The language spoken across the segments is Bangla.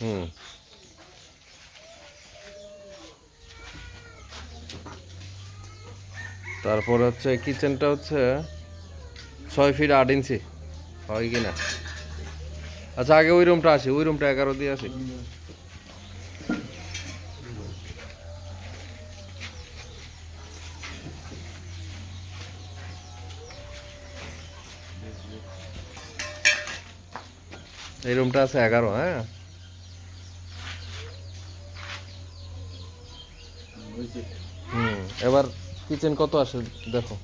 হুম। তারপর হচ্ছে কিচেনটা হচ্ছে ছয় ফিট আট ইঞ্চি। হয় কি না? আচ্ছা আগে ওই রুমটা আসি, ওই রুমটা এগারো দিয়ে আসি। এই রুমটা আছে এগারো হ্যাঁ হুম এবার কিচেন কত আসে দেখো।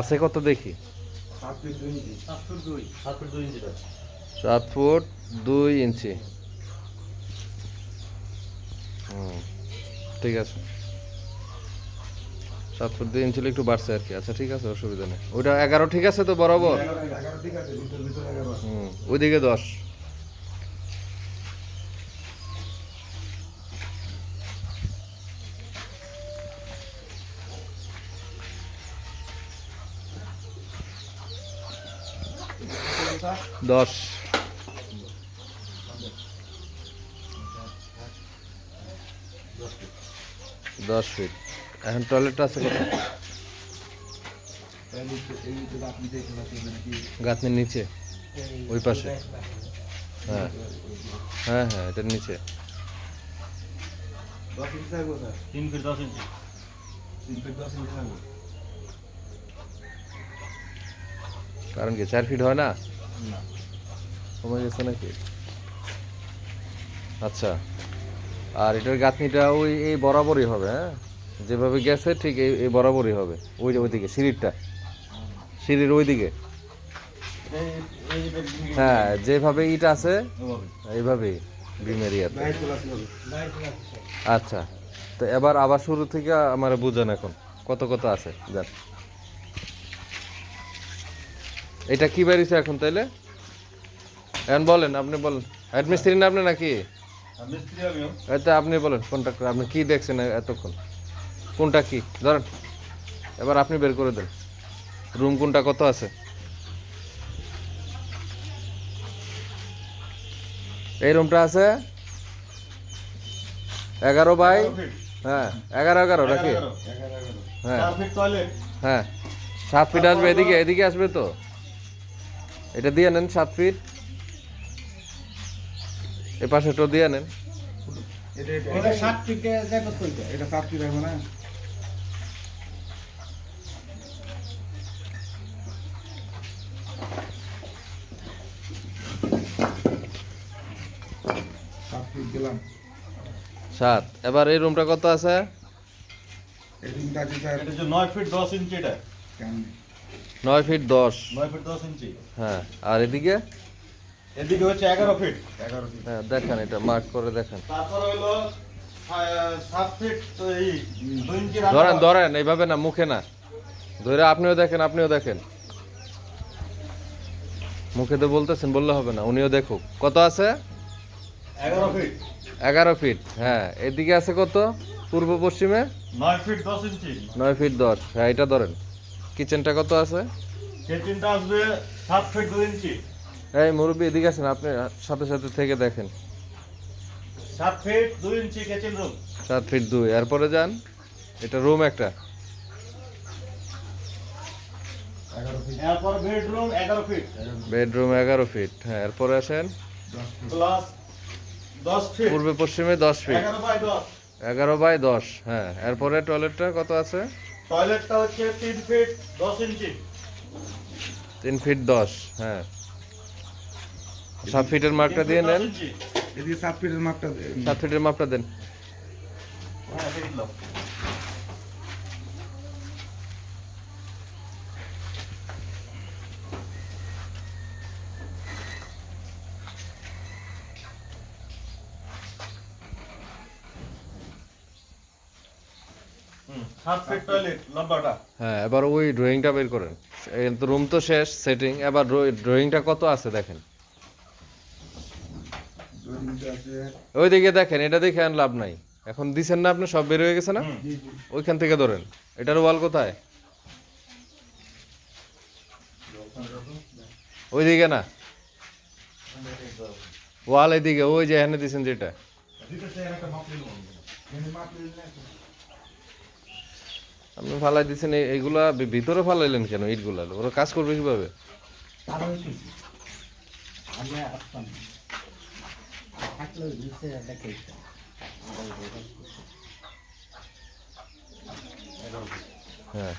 আছে কত দেখি? সাত ফুট দুই ইঞ্চি। ঠিক আছে। সাত ফুট দুই ইঞ্চি একটু বাড়ছে আর কি। আচ্ছা ঠিক আছে অসুবিধা নেই। ওইটা এগারো ঠিক আছে তো বরাবর? হুম ওইদিকে দশ। দশ। দশ ফিট এখন টয়লেটটা আছে কত গাঁথনির নিচে? ওই পাশে। হ্যাঁ। হ্যাঁ হ্যাঁ এটার নিচে। তিন ফিট দশ ইঞ্চি কারণ কি চার ফিট হয় না? কমে গেছে নাকি? আচ্ছা। আর এটার গাঁথনিটা ওই এই বরাবরই হবে হ্যাঁ? যেভাবে গেছে ঠিক এই এই বরাবরই হবে। ওই ওইদিকে সিঁড়িরটা। সিঁড়ির ওইদিকে। হ্যাঁ যেভাবে ইট আছে এইভাবেই বিমের ইয়াতে আচ্ছা। তো এবার আবার শুরু থেকে আমার বুঝেন এখন। কত কত আছে? দেন এটা কি বেরিয়েছে এখন তাইলে? এখন বলেন আপনি বলেন। অ্যাডমিস্ট্রি না আপনি নাকি? এটা আপনি বলেন কোনটা আপনি কি দেখছেন এতক্ষণ? কোনটা কি? ধরেন এবার আপনি বের করে দেন। রুম কোনটা কত আছে? এই রুমটা আছে? এগারো বাই হ্যাঁ এগারো এগারো নাকি? হ্যাঁ। হ্যাঁ। সাত ফিট আসবে এদিকে এদিকে আসবে তো? এটা দিয়ে নেন সাত ফিট এ পাশেটাও দিয়ে নেন। সাত এবার এই রুমটা কত আছে? নয় ফিট দশ ইঞ্চি এটা। কেমন? নয় ফিট দশ। নয় ফিট দশ ইঞ্চি। হ্যাঁ আর এদিকে? এদিকে হচ্ছে এগারো ফিট। এগারো ফিট। হ্যাঁ দেখান এটা মার্ক করে দেখান। তারপর দুই ইঞ্চি ধরেন ধরেন এইভাবে না মুখে না। ধরে আপনিও দেখেন আপনিও দেখেন। মুখে তো বলতেছেন বললে হবে না উনিও দেখুক। কত আছে? এগারো ফিট। এগারো ফিট হ্যাঁ। এদিকে আছে কত? পূর্ব পশ্চিমে? নয় ফিট দশ ইঞ্চি। নয় ফিট দশ। হ্যাঁ এটা ধরেন। কিচেনটা কত আছে? কিচেনটা আসবে সাত ফিট দুই ইঞ্চি। এই মুরব্বী এদিকে আছেন আপনি সাথে সাথে থেকে দেখেন। সাত ফিট দুই ইঞ্চি কিচেন রুম সাত ফিট দুই এরপরে যান। এটা রুম একটা। এগারো ফিট। এরপর বেডরুম এগারো ফিট। বেডরুম এগারো ফিট হ্যাঁ এরপরে আসেন। প্লাস পূর্বে পশ্চিমে দশ ফিট। এগারো বাই দশ। হ্যাঁ এরপরে টয়লেটটা কত আছে? টয়লেটটা হচ্ছে তিন ফিট দশ ইঞ্চি। তিন ফিট দশ হ্যাঁ। সাত ফিটের মাপটা দিয়ে নেন। এদিকে সাত ফিটের মাপটা সাত ফিটের মাপটা দেন। হ্যাঁ, এটা দিলাম। হুম, সাত ফিট টয়লেট লম্বাটা হ্যাঁ এবার ওই ড্রয়িংটা বের করেন। রুম তো শেষ সেটিং এবার ড্রয়িংটা কত আছে দেখেন? দুই ইঞ্চি আছে। ওই দিকে দেখেন এটা দেখে আর লাভ নাই। এখন দিছেন না আপনি সব বের হয়ে গেছে না? ওইখান থেকে ধরেন। এটার ওয়াল কোথায়? ওই দিকে না? ওয়াল এদিকে ওই যে এখানে দিছেন যেটা। আপনি ফালাই দিছেন এই- এইগুলা ভিতরে ফালাইলেন কেন ইটগুলা? ওরা কাজ করবে কীভাবে। হ্যাঁ।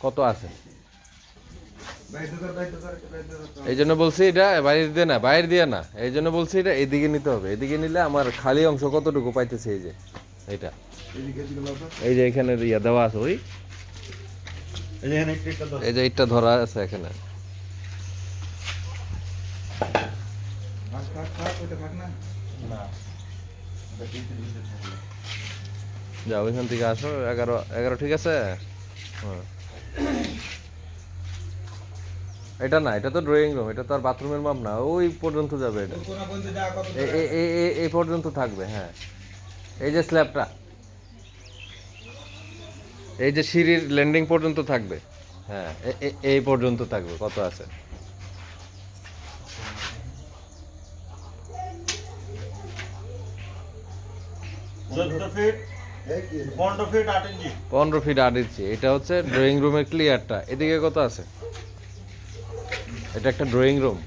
কত আছে? এই জন্য বলছি এটা বাইরে দিয়ে না, বাইরে দিয়ে না। এই জন্য বলছি এটা এদিকে নিতে হবে। এদিকে নিলে আমার খালি অংশ কতটুকু পাইতেছে এই যে এটা এই যে এখানে ইয়া দেওয়া আছে, ওই। এই যে ইটটা ধরা আছে এখানে। যাও, ওইখান থেকে আসো, এগারো এগারো ঠিক আছে? হ্যাঁ। এটা না এটা তো ড্রয়িং রুম এটা তো আর বাথরুমের মাপ না ওই পর্যন্ত যাবে এটা। এই পর্যন্ত থাকবে হ্যাঁ। এই যে স্ল্যাবটা এই যে সিঁড়ির ল্যান্ডিং পর্যন্ত থাকবে হ্যাঁ এই পর্যন্ত থাকবে কত আছে? পনেরো ফিট আট ইঞ্চি পনেরো ফিট আট ইঞ্চি এটা হচ্ছে ড্রয়িং রুমের ক্লিয়ারটা এদিকে কত আছে? এটা একটা ড্রয়িং রুম